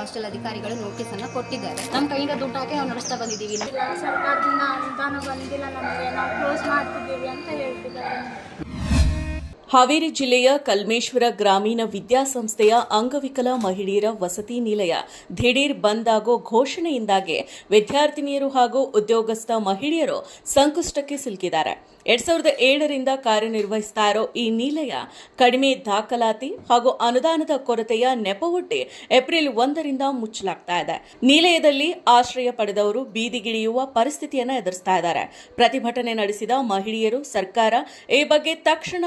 Hostel ಅಧಿಕಾರಿಗಳು notice ಅನ್ನ ಕೊಟ್ಟಿದ್ದಾರೆ. ನಮ್ಮ ಕೈಯಿಂದ ದುಡ್ಡು ಹಾಕಿ ನಾವು ನಡೆಸ್ತಾ ಬಂದಿದ್ದೀವಿ. ಸರ್ಕಾರದಿಂದ ಅನುದಾನ ಬಂದಿಲ್ಲ ನಮಗೆ ನಾವು ಕ್ಲೋಸ್ ಮಾಡ್ತಿದ್ದೀವಿ ಅಂತ ಹೇಳ್ತಿದ್ದಾರೆ. ಹಾವೇರಿ ಜಿಲ್ಲೆಯ ಕಲ್ಮೇಶ್ವರ ಗ್ರಾಮೀಣ ವಿದ್ಯಾಸಂಸ್ಥೆಯ ಅಂಗವಿಕಲ ಮಹಿಳೆಯರ ವಸತಿ ನಿಲಯ ದಿಢೀರ್ ಬಂದ್ ಆಗೋ ಘೋಷಣೆಯಿಂದಾಗಿ ವಿದ್ಯಾರ್ಥಿನಿಯರು ಹಾಗೂ ಉದ್ಯೋಗಸ್ಥ ಮಹಿಳೆಯರು ಸಂಕಷ್ಟಕ್ಕೆ ಸಿಲುಕಿದ್ದಾರೆ. ಎರಡ್ ಸಾವಿರದ ಏಳರಿಂದ ಕಾರ್ಯನಿರ್ವಹಿಸ್ತಾ ಇರೋ ಈ ನಿಲಯ ಕಡಿಮೆ ದಾಖಲಾತಿ ಹಾಗೂ ಅನುದಾನದ ಕೊರತೆಯ ನೆಪವೊಡ್ಡಿ ಏಪ್ರಿಲ್ ಒಂದರಿಂದ ಮುಚ್ಚಲಾಗ್ತಾ ಇದೆ. ನಿಲಯದಲ್ಲಿ ಆಶ್ರಯ ಪಡೆದವರು ಬೀದಿಗಿಳಿಯುವ ಪರಿಸ್ಥಿತಿಯನ್ನು ಎದುರಿಸ್ತಾ ಇದ್ದಾರೆ. ಪ್ರತಿಭಟನೆ ನಡೆಸಿದ ಮಹಿಳೆಯರು ಸರ್ಕಾರ ಈ ಬಗ್ಗೆ ತಕ್ಷಣ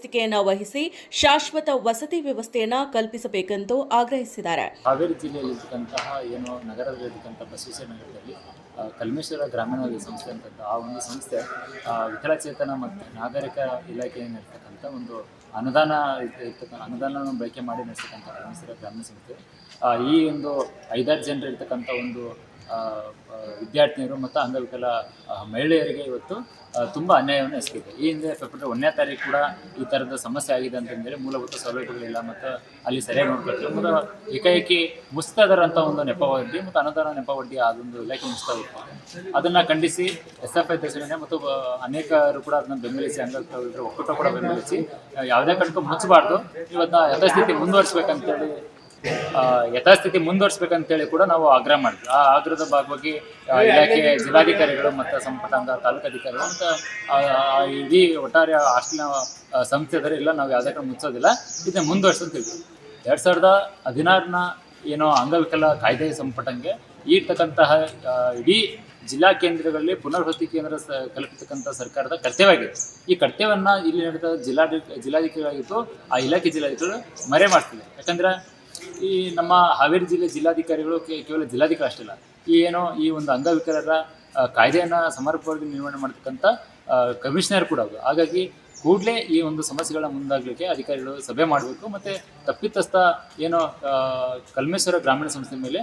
ಮಧ್ಯಸ್ಥಿಕೆಯನ್ನ ವಹಿಸಿ ಶಾಶ್ವತ ವಸತಿ ವ್ಯವಸ್ಥೆಯನ್ನು ಕಲ್ಪಿಸಬೇಕೆಂದು ಆಗ್ರಹಿಸಿದ್ದಾರೆ. ಹಾವೇರಿ ಜಿಲ್ಲೆಯಲ್ಲಿರ್ತಕ್ಕಂತಹ ಏನು ನಗರದಲ್ಲಿರ್ತಕ್ಕಂಥ ಬಸವೇಶ್ವರ ನಗರದಲ್ಲಿ ಕಲ್ಮೇಶ್ವರ ಗ್ರಾಮೀಣ ಸಂಸ್ಥೆ ಅಂತ ಆ ಒಂದು ಸಂಸ್ಥೆ ವಿಕಲಚೇತನ ಮತ್ತು ನಾಗರಿಕ ಇಲಾಖೆಯಲ್ಲಿರ್ತಕ್ಕಂಥ ಒಂದು ಅನುದಾನ ಇರ್ತ- ಅನುದಾನವನ್ನು ಬಳಕೆ ಮಾಡಿ ನಡೆಸ್ತಕ್ಕಂಥ ಗ್ರಾಮಸ್ಥರ ಗಮನ ಸಂಸ್ಥೆ ಈ ಒಂದು ಐದಾರು ಜನರು ಇರ್ತಕ್ಕಂಥ ಒಂದು ವಿದ್ಯಾರ್ಥಿನಿಯರು ಮತ್ತು ಅಂಗವಿಕಲ ಮಹಿಳೆಯರಿಗೆ ಇವತ್ತು ತುಂಬ ಅನ್ಯಾಯವನ್ನು ಎಸಗಿದೆ. ಈ ಹಿಂದೆ ಫೆಬ್ರವರಿ ಒಂದನೇ ತಾರೀಕು ಕೂಡ ಈ ಥರದ ಸಮಸ್ಯೆ ಆಗಿದೆ ಅಂತಂದರೆ ಮೂಲಭೂತ ಸೌಲಭ್ಯಗಳಿಲ್ಲ ಮತ್ತು ಅಲ್ಲಿ ಸರಿಯಾಗಿ ನೋಡ್ಕೊಳ್ತಾರೆ. ಮತ್ತು ಏಕಾಏಕಿ ಮುಸ್ತಾ ಒಂದು ನೆಪವಡ್ಡಿ ಮತ್ತು ಅನುದಾನ ನೆಪವಡ್ಡಿ ಅದೊಂದು ಇಲಾಖೆ ಮುಸ್ತಾ ಇತ್ತು ಅದನ್ನು ಖಂಡಿಸಿ ಎಸ್ ಎಫ್ ಐ ಮತ್ತು ಅನೇಕರು ಕೂಡ ಅದನ್ನು ಬೆಂಬಲಿಸಿ ಅಂಗವಿಕಲರು ಒಕ್ಕೂಟ ಕೂಡ ಬೆಂಬಲಿಸಿ ಆ, ಯಾವುದೇ ಕಾರಣಕ್ಕೂ ಮುಚ್ಚಬಾರ್ದು ಇವತ್ತು ಯಥಾಸ್ಥಿತಿ ಮುಂದುವರಿಸ್ಬೇಕಂತೇಳಿ ಯಥಾಸ್ಥಿತಿ ಮುಂದುವರಿಸ್ಬೇಕಂತೇಳಿ ಕೂಡ ನಾವು ಆಗ್ರಹ ಮಾಡಿದ್ವಿ. ಆ ಆಗ್ರಹದ ಭಾಗವಾಗಿ ಇಲಾಖೆ ಜಿಲ್ಲಾಧಿಕಾರಿಗಳು ಮತ್ತು ತಾಲೂಕು ಅಂತ ಮತ್ತು ಇಡೀ ಒಟ್ಟಾರೆ ಹಾಸ್ಟೆಲ್ನ ಸಂಸ್ಥೆದರೆ ಇಲ್ಲ, ನಾವು ಯಾವುದೇ ಕಾರಣ ಮುಚ್ಚೋದಿಲ್ಲ ಇದನ್ನ ಮುಂದುವರ್ಸಂತಿದ್ವಿ ಎರಡು ಸಾವಿರದ ಹದಿನಾರನ ಏನೋ ಅಂಗವಿಕಲ ಕಾಯ್ದೆ ಸಂಪುಟಂಗೆ ಇರ್ತಕ್ಕಂತಹ ಇಡೀ ಜಿಲ್ಲಾ ಕೇಂದ್ರಗಳಲ್ಲಿ ಪುನರ್ವಸತಿ ಕೇಂದ್ರ ಸ ಕಲ್ಪಿಸತಕ್ಕಂಥ ಸರ್ಕಾರದ ಕರ್ತವ್ಯವಾಗಿದೆ. ಈ ಕರ್ತವ್ಯವನ್ನು ಇಲ್ಲಿ ನಡೆದ ಜಿಲ್ಲಾಡಳಿತ ಜಿಲ್ಲಾಧಿಕಾರಿಗಳಾಗಿತ್ತು ಆ ಇಲಾಖೆ ಜಿಲ್ಲಾಧಿಕಾರಿಗಳು ಮರೆ ಮಾಡ್ತಿದೆ ಯಾಕಂದ್ರೆ ಈ ನಮ್ಮ ಹಾವೇರಿ ಜಿಲ್ಲೆ ಜಿಲ್ಲಾಧಿಕಾರಿಗಳು ಕೇವಲ ಜಿಲ್ಲಾಧಿಕಾರಿ ಅಷ್ಟಿಲ್ಲ ಈ ಏನೋ ಈ ಒಂದು ಅಂಗವಿಕಲರ ಕಾಯ್ದೆಯನ್ನು ಸಮರ್ಪಕವಾಗಿ ನಿರ್ವಹಣೆ ಮಾಡ್ತಕ್ಕಂಥ ಕಮಿಷನರ್ ಕೂಡ ಹಾಗಾಗಿ ಕೂಡಲೇ ಈ ಒಂದು ಸಮಸ್ಯೆಗಳ ಮುಂದಾಗಲಿಕ್ಕೆ ಅಧಿಕಾರಿಗಳು ಸಭೆ ಮಾಡಬೇಕು. ಮತ್ತು ತಪ್ಪಿತಸ್ಥ ಏನೋ ಕಲ್ಮೇಶ್ವರ ಗ್ರಾಮೀಣ ಸಂಸ್ಥೆ ಮೇಲೆ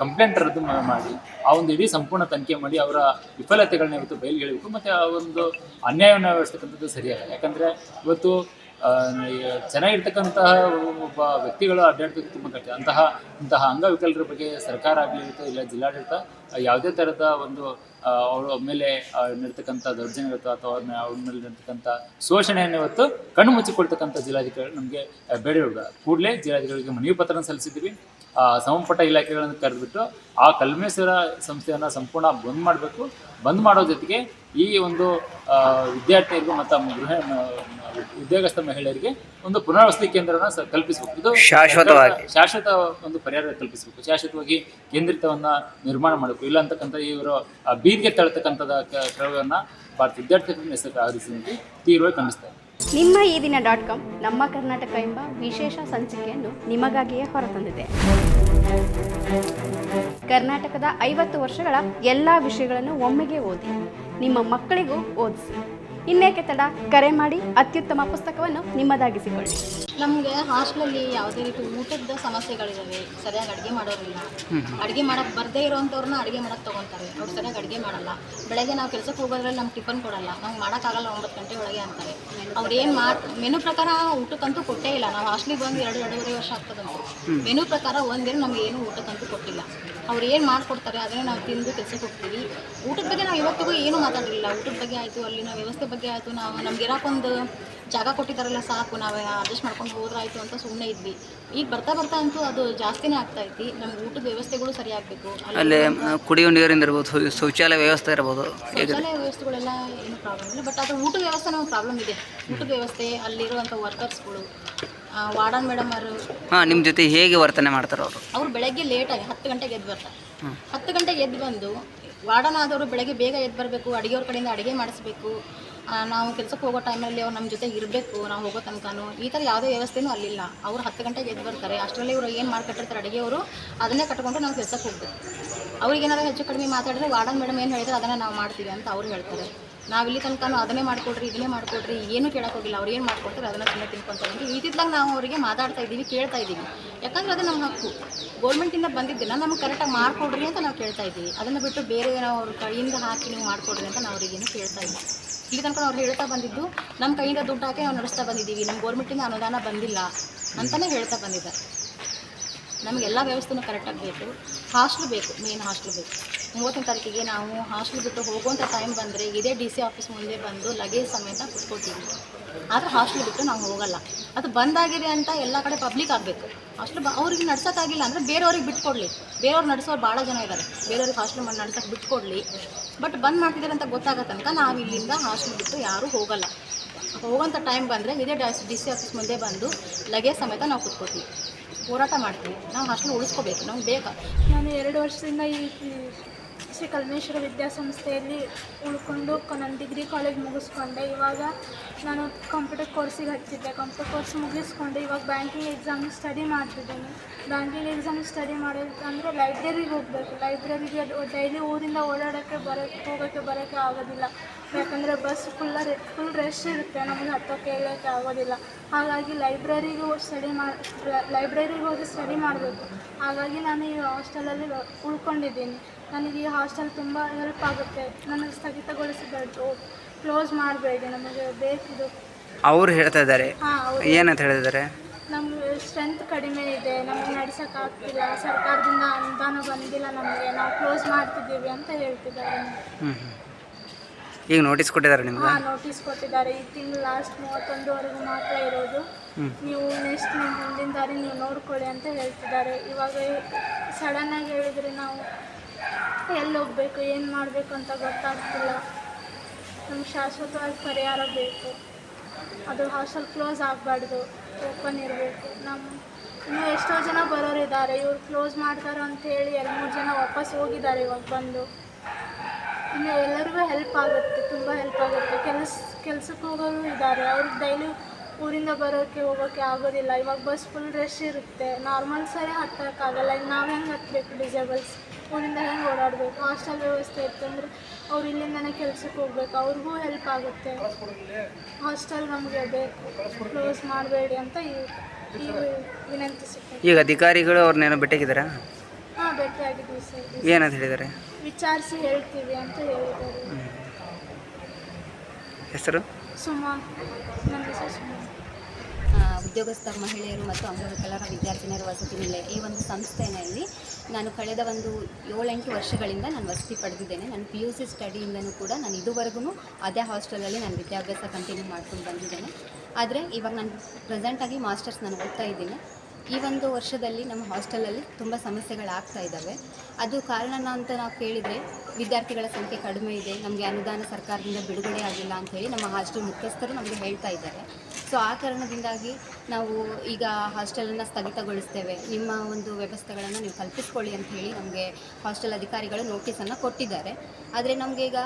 ಕಂಪ್ಲೇಂಟ್ ರದ್ದು ಮಾಡಿ, ಆ ಒಂದು ಇಡೀ ಸಂಪೂರ್ಣ ತನಿಖೆ ಮಾಡಿ ಅವರ ವಿಫಲತೆಗಳನ್ನ ಇವತ್ತು ಬಯಲಿಗೆಳಬೇಕು ಮತ್ತು ಆ ಒಂದು ಅನ್ಯಾಯವನ್ನು ವ್ಯವಸ್ಥಕ್ಕಂಥದ್ದು ಸರಿಯಲ್ಲ. ಯಾಕಂದರೆ ಇವತ್ತು ಚೆನ್ನಾಗಿರ್ತಕ್ಕಂತಹ ಒಬ್ಬ ವ್ಯಕ್ತಿಗಳು ಅಡ್ಡಾಡ್ತಿದ್ದು ತುಂಬ ಕಷ್ಟ. ಅಂತಹ ಇಂತಹ ಅಂಗವಿಕಲರ ಬಗ್ಗೆ ಸರ್ಕಾರ ಆಗಲಿ ಇಲ್ಲ ಜಿಲ್ಲಾಡಳಿತ ಯಾವುದೇ ಥರದ ಒಂದು ಅವರ ಮೇಲೆ ಆ, ದೌರ್ಜನ್ಯ ಅಥವಾ ಅವ್ರ ಮೇಲೆ ನಡೀತಕ್ಕಂಥ ಶೋಷಣೆಯನ್ನು ಇವತ್ತು ಕಣ್ಣು ಮುಚ್ಚಿಕೊಳ್ತಕ್ಕಂಥ ಜಿಲ್ಲಾಧಿಕಾರಿ ನಮಗೆ ಬೇಡ ಕೂಡಲೇ ಜಿಲ್ಲಾಧಿಕಾರಿಗಳಿಗೆ ಮನವಿ ಪತ್ರನ ಸಲ್ಲಿಸಿದ್ವಿ ಸಮಪಟ್ಟ ಇಲಾಖೆಗಳನ್ನು ಕರೆದುಬಿಟ್ಟು ಆ ಕಲ್ಮೇಶ್ವರ ಸಂಸ್ಥೆಯನ್ನು ಸಂಪೂರ್ಣ ಬಂದ್ ಮಾಡಬೇಕು. ಬಂದ್ ಮಾಡೋ ಜೊತೆಗೆ ಈ ಒಂದು ವಿದ್ಯಾರ್ಥಿಗಳು ಮತ್ತು ಗೃಹ ಉದ್ಯೋಗಸ್ಥ ಮಹಿಳೆಯರಿಗೆ ಒಂದು ಪುನರ್ವಸತಿ ಕೇಂದ್ರವನ್ನು ಕಲ್ಪಿಸಬೇಕು. ಇದು ಶಾಶ್ವತವಾಗಿ. ಶಾಶ್ವತ ಒಂದು ಪರಿಹಾರ ಕಲ್ಪಿಸಬೇಕು. ಶಾಶ್ವತವಾಗಿ ಕೇಂದ್ರಿತವನ್ನ ನಿರ್ಮಾಣ ಮಾಡಬೇಕು. ಇಲ್ಲ ಅಂತಕ್ಕಂಥ ಇವರು ಆ, ಬೀದಿಗೆ ತಳ್ತಕ್ಕಂಥದ ಕ್ರಮವನ್ನು ಭಾರತ ವಿದ್ಯಾರ್ಥಿಗಳ ಹೆಸರು ಆಧರಿಸಿ ತೀವ್ರವಾಗಿ ಖಂಡಿಸ್ತಾರೆ ನಿಮ್ಮ ಈ ದಿನ ಡಾಟ್ ಕಾಮ್ ನಮ್ಮ ಕರ್ನಾಟಕ ಎಂಬ ವಿಶೇಷ ಸಂಚಿಕೆಯನ್ನು ನಿಮಗಾಗಿಯೇ ಹೊರತಂದಿದೆ. ಕರ್ನಾಟಕದ ಐವತ್ತು ವರ್ಷಗಳ ಎಲ್ಲ ವಿಷಯಗಳನ್ನು ಒಮ್ಮೆಗೆ ಓದಿ ನಿಮ್ಮ ಮಕ್ಕಳಿಗೂ ಓದಿಸಿ. ಇನ್ನೇಕೆ ತಡ? ಕರೆ ಮಾಡಿ ಅತ್ಯುತ್ತಮ ಪುಸ್ತಕವನ್ನು ನಿಮ್ಮದಾಗಿಸಿಕೊಳ್ಳಿ. ನಮಗೆ ಹಾಸ್ಟೆಲಲ್ಲಿ ಯಾವುದೇ ರೀತಿ ಊಟದ ಸಮಸ್ಯೆಗಳಿದಾವೆ ಸರಿಯಾಗಿ ಅಡುಗೆ ಮಾಡೋರಿಲ್ಲ. ಅಡುಗೆ ಮಾಡಕ್ಕೆ ಬರದೇ ಇರೋವಂಥವ್ರನ್ನ ಅಡುಗೆ ಮಾಡಕ್ಕೆ ತೊಗೊತಾರೆ. ಅವ್ರು ಸರಿಯಾಗಿ ಅಡುಗೆ ಮಾಡಲ್ಲ. ಬೆಳಗ್ಗೆ ನಾವು ಕೆಲಸಕ್ಕೆ ಹೋಗೋದ್ರಲ್ಲಿ ನಮ್ಗೆ ಟಿಫನ್ ಕೊಡಲ್ಲ. ನಮ್ಗೆ ಮಾಡೋಕ್ಕಾಗಲ್ಲ ಒಂಬತ್ತು ಗಂಟೆ ಒಳಗೆ ಅಂತಾರೆ. ಅವ್ರೇನು ಏನು ಮಾಡಿ ಮೆನು ಪ್ರಕಾರ ಊಟಕ್ಕಂತೂ ಕೊಟ್ಟೇ ಇಲ್ಲ. ನಾವು ಹಾಸ್ಟೆಲಿಗೆ ಬಂದು ಎರಡು ಎರಡೂವರೆ ವರ್ಷ ಆಗ್ತದಂತೆ. ಮೆನು ಪ್ರಕಾರ ಒಂದಿನ ನಮ್ಗೆ ಏನು ಊಟಕ್ಕಂತೂ ಕೊಟ್ಟಿಲ್ಲ. ಅವ್ರು ಏನು ಮಾಡಿಕೊಡ್ತಾರೆ ಅದನ್ನೇ ನಾವು ತಿಂದು ಕೆಲಸಕ್ಕೆ ಹೋಗ್ತೀವಿ. ಊಟದ ಬಗ್ಗೆ ನಾವು ಇವತ್ತಿಗೂ ಏನೂ ಮಾತಾಡಲಿಲ್ಲ. ಊಟದ ಬಗ್ಗೆ ಆಯಿತು ಅಲ್ಲಿನ ವ್ಯವಸ್ಥೆ ಬಗ್ಗೆ ಆಯಿತು ನಾವು ನಮ್ಗೆ ಇರೋಕ್ಕೊಂದು ಜಾಗ ಕೊಟ್ಟಿದ್ದಾರಲ್ಲ ಸಾಕು ನಾವು ಅಡ್ಜಸ್ಟ್ ಮಾಡ್ಕೊಂಡು ಹೋದ್ರಾಯ್ತು ಅಂತ ಸುಮ್ಮನೆ ಇದ್ವಿ. ಈಗ ಬರ್ತಾ ಬರ್ತಾ ಅಂತೂ ಅದು ಜಾಸ್ತಿನೇ ಆಗ್ತಾ ಐತಿ. ನಮ್ಗೆ ಊಟದ ವ್ಯವಸ್ಥೆಗಳು ಸರಿ ಆಗಬೇಕು ಅಲ್ಲಿ ಕುಡಿಯೋ ನೀರಿಂದ ಇರ್ಬೋದು ಶೌಚಾಲಯ ವ್ಯವಸ್ಥೆ ಇರ್ಬೋದು ಶೌಚಾಲಯ ವ್ಯವಸ್ಥೆಗಳೆಲ್ಲ ಏನು ಪ್ರಾಬ್ಲಮ್ ಇಲ್ಲ. ಬಟ್ ಅದು ಊಟದ ವ್ಯವಸ್ಥೆ ನಮ್ಗೆ ಪ್ರಾಬ್ಲಮ್ ಇದೆ. ಊಟದ ವ್ಯವಸ್ಥೆ ಅಲ್ಲಿರುವಂಥ ವರ್ಕರ್ಸ್ಗಳು ವಾರ್ಡನ್ ಮೇಡಮ್ ಅವರು ಹಾಂ ನಿಮ್ಮ ಜೊತೆ ಹೇಗೆ ವರ್ತನೆ ಮಾಡ್ತಾರೆ ಅವರು? ಅವ್ರು ಬೆಳಗ್ಗೆ ಲೇಟಾಗಿ ಹತ್ತು ಗಂಟೆಗೆ ಎದ್ದು ಬರ್ತಾರೆ. ಹತ್ತು ಗಂಟೆಗೆ ಎದ್ದು ಬಂದು ವಾರ್ಡನ್ ಆದವರು ಬೆಳಗ್ಗೆ ಬೇಗ ಎದ್ದು ಬರಬೇಕು ಅಡುಗೆಯವ್ರ ಕಡೆಯಿಂದ ಅಡುಗೆ ಮಾಡಿಸ್ಬೇಕು. ನಾವು ಕೆಲಸಕ್ಕೆ ಹೋಗೋ ಟೈಮಲ್ಲಿ ಅವ್ರು ನಮ್ಮ ಜೊತೆ ಇರಬೇಕು, ನಾವು ಹೋಗೋ ತನಕನೂ, ಈ ಥರ ಯಾವುದೇ ವ್ಯವಸ್ಥೆನೂ ಅಲ್ಲಿಲ್ಲ. ಅವ್ರು ಹತ್ತು ಗಂಟೆಗೆ ಎದ್ದು ಬರ್ತಾರೆ. ಅಷ್ಟರಲ್ಲಿ ಇವರು ಏನು ಮಾಡಿಕಟ್ಟಿರ್ತಾರೆ ಅಡುಗೆಯವರು ಅದನ್ನೇ ಕಟ್ಕೊಂಡು ನಾವು ಕೆಲಸಕ್ಕೆ ಹೋಗ್ಬೇಕು. ಏನಾದ್ರು ಹೆಚ್ಚು ಕಡಿಮೆ ಮಾತಾಡಿದ್ರೆ ವಾರ್ಡನ್ ಮೇಡಮ್ ಏನು ಹೇಳಿದ್ರೆ ಅದನ್ನು ನಾವು ಮಾಡ್ತೀವಿ ಅಂತ ಅವ್ರು ಹೇಳ್ತಾರೆ. ನಾವು ಇಲ್ಲಿ ತನಕ ಅದನ್ನೇ ಮಾಡಿಕೊಡ್ರಿ, ಇದನ್ನೇ ಮಾಡಿಕೊಡ್ರಿ, ಏನು ಹೋಗಿಲ್ಲ, ಅವ್ರು ಏನು ಮಾಡ್ಕೊಡ್ತಾರೆ ಅದನ್ನು ಸುಮ್ಮನೆ ತಿನ್ಕೊಂತಾರೆ ಈ ಇತ್ತಿದ್ದಾಗ ನಾವು ಅವರಿಗೆ ಮಾತಾಡ್ತಾ ಇದ್ದೀವಿ, ಕೇಳ್ತಾ ಇದ್ದೀವಿ. ಯಾಕಂದ್ರೆ ಅದು ನಮ್ಮ ಹಕ್ಕು. ಗೌರ್ಮೆಂಟಿಂದ ಬಂದಿದ್ದನ್ನ ನಮ್ಗೆ ಕರೆಕ್ಟಾಗಿ ಮಾಡಿಕೊಡ್ರಿ ಅಂತ ನಾವು ಕೇಳ್ತಾ ಇದ್ದೀವಿ. ಅದನ್ನು ಬಿಟ್ಟು ಬೇರೆ ನಾವು ಅವ್ರ ಕೈಯಿಂದ ಹಾಕಿ ನೀವು ಮಾಡಿಕೊಡ್ರಿ ಅಂತ ನಾವು ಅವ್ರಿಗೇನು ಕೇಳ್ತಾ ಇಲ್ಲ. ಇಲ್ಲಿ ತನಕ ಅವ್ರು ಹೇಳ್ತಾ ಬಂದಿದ್ದು ನಮ್ಮ ಕೈಯಿಂದ ದುಡ್ಡು ಹಾಕಿ ನಾವು ನಡೆಸ್ತಾ ಬಂದಿದ್ದೀವಿ. ನಮ್ಮ ಗೌರ್ಮೆಂಟಿಂದ ಅನುದಾನ ಬಂದಿಲ್ಲ ಅಂತಲೇ ಹೇಳ್ತಾ ಬಂದಿದ್ದಾರೆ. ನಮಗೆಲ್ಲ ವ್ಯವಸ್ಥೆನೂ ಕರೆಕ್ಟಾಗಿ ಬೇಕು. ಹಾಸ್ಟ್ಲು ಬೇಕು ಮೇನ್ ಹಾಸ್ಟ್ಲು ಬೇಕು. ಮೂವತ್ತನೇ ತಾರೀಕಿಗೆ ನಾವು ಹಾಸ್ಟೆಲ್ ಬಿಟ್ಟು ಹೋಗುವಂಥ ಟೈಮ್ ಬಂದರೆ ಇದೇ ಡಿ ಸಿ ಆಫೀಸ್ ಮುಂದೆ ಬಂದು ಲಗೇಜ್ ಸಮೇತ ಕುತ್ಕೋತೀವಿ ಆದರೆ ಹಾಸ್ಟೆಲ್ ಬಿಟ್ಟು ನಾವು ಹೋಗಲ್ಲ. ಅದು ಬಂದಾಗಿದೆ ಅಂತ ಎಲ್ಲ ಕಡೆ ಪಬ್ಲಿಕ್ ಆಗಬೇಕು. ಹಾಸ್ಟೆಲ್ ಬ ಅವ್ರಿಗೆ ನಡ್ಸೋಕ್ಕಾಗಿಲ್ಲ ಅಂದರೆ ಬೇರೆಯವ್ರಿಗೆ ಬಿಟ್ಕೊಡ್ಲಿ. ಬೇರೆಯವ್ರು ನಡೆಸೋರು ಭಾಳ ಜನ ಇದ್ದಾರೆ ಬೇರೆಯವ್ರಿಗೆ ಹಾಸ್ಟೆಲ್ ಮಾಡಿ ನಡ್ಸೋಕೆ ಬಿಟ್ಕೊಡ್ಲಿ. ಬಟ್ ಬಂದ್ ಮಾಡ್ತಿದ್ದಾರೆ ಅಂತ ಗೊತ್ತಾಗೋ ತನಕ ನಾವು ಇಲ್ಲಿಂದ ಹಾಸ್ಟೆಲ್ ಬಿಟ್ಟು ಯಾರೂ ಹೋಗಲ್ಲ. ಹೋಗೋಂಥ ಟೈಮ್ ಬಂದರೆ ಇದೇ ಡಿ ಸಿ ಆಫೀಸ್ ಮುಂದೆ ಬಂದು ಲಗೇಜ್ ಸಮೇತ ನಾವು ಕುತ್ಕೋತೀವಿ ಹೋರಾಟ ಮಾಡ್ತೀವಿ. ನಾವು ಹಾಸ್ಟೆಲ್ ಉಳಿಸ್ಕೋಬೇಕು. ನಮ್ಗೆ ಬೇಕಾ? ನಾನು ಎರಡು ವರ್ಷದಿಂದ ಈ ಶ್ರೀ ಕಲ್ಮೇಶ್ವರ ವಿದ್ಯಾಸಂಸ್ಥೆಯಲ್ಲಿ ಉಳ್ಕೊಂಡು ನನ್ನ ಡಿಗ್ರಿ ಕಾಲೇಜ್ ಮುಗಿಸ್ಕೊಂಡೆ. ಇವಾಗ ನಾನು ಕಂಪ್ಯೂಟರ್ ಕೋರ್ಸಿಗೆ ಹಚ್ಚಿದ್ದೆ ಕಂಪ್ಯೂಟರ್ ಕೋರ್ಸ್ ಮುಗಿಸ್ಕೊಂಡು ಇವಾಗ ಬ್ಯಾಂಕಿಂಗ್ ಎಕ್ಸಾಮ್ ಸ್ಟಡಿ ಮಾಡ್ತಿದ್ದೀನಿ. ಬ್ಯಾಂಕಿಂಗ್ ಎಕ್ಸಾಮ್ ಸ್ಟಡಿ ಮಾಡೋದಂದರೆ ಲೈಬ್ರರಿಗೆ ಹೋಗಬೇಕು. ಲೈಬ್ರರಿಗೆ ಡೈಲಿ ಊರಿಂದ ಓಡಾಡೋಕ್ಕೆ ಬರೋಕ್ಕೆ ಹೋಗೋಕ್ಕೆ ಬರೋಕ್ಕೆ ಆಗೋದಿಲ್ಲ. ಯಾಕಂದರೆ ಬಸ್ ಫುಲ್ಲ ಫುಲ್ ರಶ್ ಇರುತ್ತೆ. ನಮಗೆ ಹತ್ತೋಕ್ಕೆ ಹೇಳೋಕ್ಕೆ ಆಗೋದಿಲ್ಲ. ಹಾಗಾಗಿ ಲೈಬ್ರರಿಗೂ ಸ್ಟಡಿ ಮಾಡಿ ಲೈಬ್ರರಿಗೆ ಹೋಗಿ ಸ್ಟಡಿ ಮಾಡಬೇಕು. ಹಾಗಾಗಿ ನಾನು ಈ ಹಾಸ್ಟೆಲಲ್ಲಿ ಉಳ್ಕೊಂಡಿದ್ದೀನಿ. ನನಗೆ ಈ ಹಾಸ್ಟೆಲ್ ತುಂಬ ಹೆಲ್ಪ್ ಆಗುತ್ತೆ. ನನಗೆ ಸ್ಥಗಿತಗೊಳಿಸಬೇಕು ಕ್ಲೋಸ್ ಮಾಡಬೇಡಿ ನಮಗೆ ಬೇಕಿದು. ಅವ್ರು ಹೇಳ್ತಾ ಇದ್ದಾರೆ. ಹಾಂ ಹೌದು ಏನಂತ ಹೇಳಿದ್ದಾರೆ ನಮಗೆ ಸ್ಟ್ರೆಂತ್ ಕಡಿಮೆ ಇದೆ ನಮಗೆ ನಡೆಸೋಕ್ಕಾಗ್ತಿಲ್ಲ ಸರ್ಕಾರದಿಂದ ಅನುದಾನ ಬಂದಿಲ್ಲ ನಮಗೆ ನಾವು ಕ್ಲೋಸ್ ಮಾಡ್ತಿದ್ದೀವಿ ಅಂತ ಹೇಳ್ತಿದ್ದಾರೆ. ಹ್ಞೂ ಹ್ಞೂ ಈಗ ನೋಟಿಸ್ ಕೊಟ್ಟಿದ್ದಾರೆ ನಿಮ್ಗೆ? ಹಾಂ ನೋಟಿಸ್ ಕೊಟ್ಟಿದ್ದಾರೆ. ಈ ತಿಂಗಳು ಲಾಸ್ಟ್ ಮೂವತ್ತೊಂದುವರೆಗೂ ಮಾತ್ರ ಇರೋದು. ನೀವು ನೆಕ್ಸ್ಟ್ ನಿಮ್ಮ ಮುಂದಿನ ದಾರಿ ನೀವು ನೋಡ್ಕೊಳ್ಳಿ ಅಂತ ಹೇಳ್ತಿದ್ದಾರೆ. ಇವಾಗ ಸಡನ್ನಾಗಿ ಹೇಳಿದರೆ ನಾವು ಎಲ್ಲಿ ಹೋಗ್ಬೇಕು ಏನು ಮಾಡಬೇಕು ಅಂತ ಗೊತ್ತಾಗ್ತಿಲ್ಲ. ನಮ್ಗೆ ಶಾಶ್ವತವಾಗಿ ಪರಿಹಾರ ಬೇಕು. ಅದು ಹಾಸ್ಟೆಲ್ ಕ್ಲೋಸ್ ಆಗಬಾರ್ದು ಓಪನ್ ಇರಬೇಕು. ನಮ್ಮ ಇನ್ನೂ ಎಷ್ಟೋ ಜನ ಬರೋರು ಇದ್ದಾರೆ ಇವ್ರು ಕ್ಲೋಸ್ ಮಾಡ್ತಾರೆ ಅಂತ ಹೇಳಿ ಎರಡು ಮೂರು ಜನ ವಾಪಸ್ ಹೋಗಿದ್ದಾರೆ ಇವಾಗ ಬಂದು. ಇನ್ನು ಎಲ್ಲರಿಗೂ ಹೆಲ್ಪ್ ಆಗುತ್ತೆ, ತುಂಬ ಹೆಲ್ಪ್ ಆಗುತ್ತೆ. ಕೆಲಸ ಕೆಲಸಕ್ಕೆ ಹೋಗೋರು ಇದ್ದಾರೆ. ಅವ್ರಿಗೆ ಡೈಲಿ ಊರಿಂದ ಬರೋಕ್ಕೆ ಹೋಗೋಕ್ಕೆ ಆಗೋದಿಲ್ಲ. ಇವಾಗ ಬಸ್ ಫುಲ್ ರಶ್ ಇರುತ್ತೆ. ನಾರ್ಮಲ್ ಸರಿ ಹತ್ತೋಕ್ಕಾಗಲ್ಲ. ಇನ್ನು ನಾವು ಹೆಂಗೆ ಹತ್ತಬೇಕು ಡಿಸೇಬಲ್ಸ್ ಊರಿಂದ ಹೆಂಗೆ ಓಡಾಡಬೇಕು. ಹಾಸ್ಟೆಲ್ ವ್ಯವಸ್ಥೆ ಇತ್ತಂದ್ರೆ ಅವ್ರು ಇಲ್ಲಿಂದನೇ ಕೆಲ್ಸಕ್ಕೆ ಹೋಗ್ಬೇಕು. ಅವ್ರಿಗೂ ಹೆಲ್ಪ್ ಆಗುತ್ತೆ. ಹಾಸ್ಟೆಲ್ ನಮಗೆ ಬೇಕು ಕ್ಲೋಸ್ ಮಾಡಬೇಡಿ ಅಂತ ಈ ಈ ವಿನಂತಿಸುತ್ತೆ ಈಗ ಅಧಿಕಾರಿಗಳು ಅವ್ರನ್ನೇನೋ ಭೇಟಿಯಾಗಿದ್ದಾರಾ? ಹಾಂ ಭೇಟಿಯಾಗಿದ್ದೀವಿ ಸರ್. ಏನಂತ ಹೇಳಿದ್ದಾರೆ? ವಿಚಾರಿಸಿ ಹೇಳ್ತೀವಿ ಅಂತ ಹೇಳಿದ್ದಾರೆ. ಹೆಸರು? ಸುಮಾ. ನನ್ನ ಹೆಸರು ಸುಮಾ. ಉದ್ಯೋಗಸ್ಥ ಮಹಿಳೆಯರು ಮತ್ತು ಅಂಗವಿಕಲರ ವಿದ್ಯಾರ್ಥಿನಿಯರ ವಸತಿ ನಿಲಯ ಈ ಒಂದು ಸಂಸ್ಥೆಯಲ್ಲಿ ನಾನು ಕಳೆದ ಒಂದು ಏಳೆಂಟು ವರ್ಷಗಳಿಂದ ನಾನು ವಸತಿ ಪಡೆದಿದ್ದೇನೆ. ನಾನು ಪಿ ಯು ಸಿ ಸ್ಟಡಿಯಿಂದನೂ ಕೂಡ ನಾನು ಇದುವರೆಗೂ ಅದೇ ಹಾಸ್ಟೆಲಲ್ಲಿ ನಾನು ವಿದ್ಯಾಭ್ಯಾಸ ಕಂಟಿನ್ಯೂ ಮಾಡ್ಕೊಂಡು ಬಂದಿದ್ದೇನೆ. ಆದರೆ ಇವಾಗ ನಾನು ಪ್ರೆಸೆಂಟಾಗಿ ಮಾಸ್ಟರ್ಸ್ ನಾನು ಓದ್ತಾ ಇದ್ದೀನಿ. ಈ ಒಂದು ವರ್ಷದಲ್ಲಿ ನಮ್ಮ ಹಾಸ್ಟೆಲಲ್ಲಿ ತುಂಬ ಸಮಸ್ಯೆಗಳಾಗ್ತಾ ಇದ್ದಾವೆ. ಅದು ಕಾರಣ ಅಂತ ನಾವು ಕೇಳಿದರೆ ವಿದ್ಯಾರ್ಥಿಗಳ ಸಂಖ್ಯೆ ಕಡಿಮೆ ಇದೆ. ನಮಗೆ ಅನುದಾನ ಸರ್ಕಾರದಿಂದ ಬಿಡುಗಡೆ ಆಗಿಲ್ಲ ಅಂಥೇಳಿ ನಮ್ಮ ಹಾಸ್ಟೆಲ್ ಮುಖ್ಯಸ್ಥರು ನಮಗೆ ಹೇಳ್ತಾ ಇದ್ದಾರೆ. ಸೊ ಆ ಕಾರಣದಿಂದಾಗಿ ನಾವು ಈಗ ಹಾಸ್ಟೆಲನ್ನು ಸ್ಥಗಿತಗೊಳಿಸ್ತೇವೆ. ನಿಮ್ಮ ಒಂದು ವ್ಯವಸ್ಥೆಗಳನ್ನು ನೀವು ಕಲ್ಪಿಸ್ಕೊಳ್ಳಿ ಅಂತ ಹೇಳಿ ನಮಗೆ ಹಾಸ್ಟೆಲ್ ಅಧಿಕಾರಿಗಳು ನೋಟಿಸನ್ನು ಕೊಟ್ಟಿದ್ದಾರೆ. ಆದರೆ ನಮಗೆ ಈಗ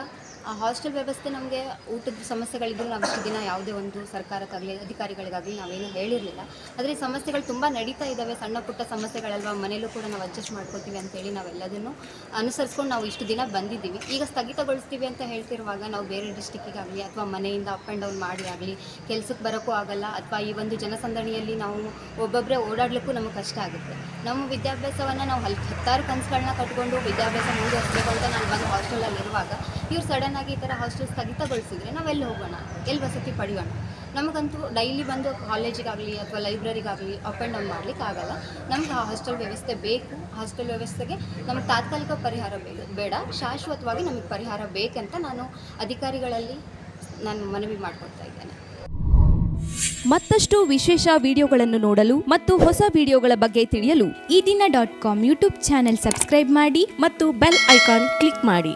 ಹಾಸ್ಟೆಲ್ ವ್ಯವಸ್ಥೆ ನಮಗೆ ಊಟದ ಸಮಸ್ಯೆಗಳಿದ್ರು ನಾವು ಇಷ್ಟು ದಿನ ಯಾವುದೇ ಒಂದು ಸರ್ಕಾರಕ್ಕಾಗಲಿ ಅಧಿಕಾರಿಗಳಿಗಾಗಲಿ ನಾವೇನು ಹೇಳಿರಲಿಲ್ಲ. ಆದರೆ ಸಮಸ್ಯೆಗಳು ತುಂಬ ನಡೀತಾ ಇದ್ದಾವೆ ಸಣ್ಣ ಪುಟ್ಟ ಸಮಸ್ಯೆಗಳಲ್ವಾ, ಮನೇಲೂ ಕೂಡ ನಾವು ಅಡ್ಜಸ್ಟ್ ಮಾಡ್ಕೋತೀವಿ ಅಂತೇಳಿ ನಾವೆಲ್ಲದನ್ನು ಅನುಸರಿಸ್ಕೊಂಡು ನಾವು ಇಷ್ಟು ದಿನ ಬಂದಿದ್ದೀವಿ. ಈಗ ಸ್ಥಗಿತಗೊಳಿಸ್ತೀವಿ ಅಂತ ಹೇಳ್ತಿರುವಾಗ ನಾವು ಬೇರೆ ಡಿಸ್ಟಿಕ್ಕಿಗಾಗಲಿ ಅಥವಾ ಮನೆಯಿಂದ ಅಪ್ ಆ್ಯಂಡ್ ಡೌನ್ ಮಾಡಿ ಆಗಲಿ, ಕೆಲಸಕ್ಕೆ ಬರೋಕ್ಕೂ ಆಗಲ್ಲ ಅಥವಾ ಈ ಒಂದು ಜನಸಂದಣಿಯಲ್ಲಿ ನಾವು ಒಬ್ಬೊಬ್ಬರೇ ಓಡಾಡಲಿಕ್ಕೂ ನಮಗೆ ಕಷ್ಟ ಆಗುತ್ತೆ. ನಮ್ಮ ವಿದ್ಯಾಭ್ಯಾಸವನ್ನು ನಾವು ಹತ್ತಾರು ಕನಸುಗಳನ್ನ ಕಟ್ಕೊಂಡು ವಿದ್ಯಾಭ್ಯಾಸ ಮುಂದುವರಿಸಬೇಕು ಅಂತ ನಾನು ಬಂದು ಹಾಸ್ಟೆಲಲ್ಲಿ ಇರುವಾಗ ಇವ್ರು ಸಡನ್ನಾಗಿ ಈ ಥರ ಹಾಸ್ಟೆಲ್ ಸ್ಥಗಿತಗೊಳಿಸಿದ್ರೆ ನಾವೆಲ್ಲಿ ಹೋಗೋಣ? ಎಲ್ಲಿ ವಸತಿ ಪಡೆಯೋಣ? ನಮಗಂತೂ ಡೈಲಿ ಬಂದು ಕಾಲೇಜಿಗಾಗಲಿ ಅಥವಾ ಲೈಬ್ರರಿಗಾಗಲಿ ಅಪ್ ಆ್ಯಂಡ್ ಡೌನ್ ಮಾಡ್ಲಿಕ್ಕೆ ಆಗಲ್ಲ. ನಮ್ಗೆ ಆ ಹಾಸ್ಟೆಲ್ ವ್ಯವಸ್ಥೆ ಬೇಕು. ಹಾಸ್ಟೆಲ್ ವ್ಯವಸ್ಥೆಗೆ ನಮಗೆ ತಾತ್ಕಾಲಿಕ ಪರಿಹಾರ ಬೇಕು. ಬೇಡ. ಶಾಶ್ವತವಾಗಿ ನಮಗೆ ಪರಿಹಾರ ಬೇಕಂತ ನಾನು ಅಧಿಕಾರಿಗಳಲ್ಲಿ ನಾನು ಮನವಿ ಮಾಡ್ಕೊಳ್ತಾ ಇದ್ದೇನೆ. ಮತ್ತಷ್ಟು ವಿಶೇಷ ವಿಡಿಯೋಗಳನ್ನು ನೋಡಲು ಮತ್ತು ಹೊಸ ವಿಡಿಯೋಗಳ ಬಗ್ಗೆ ತಿಳಿಯಲು Ee Dina dot com YouTube channel subscribe ಮಾಡಿ ಮತ್ತು ಬೆಲ್ ಐಕಾನ್ ಕ್ಲಿಕ್ ಮಾಡಿ.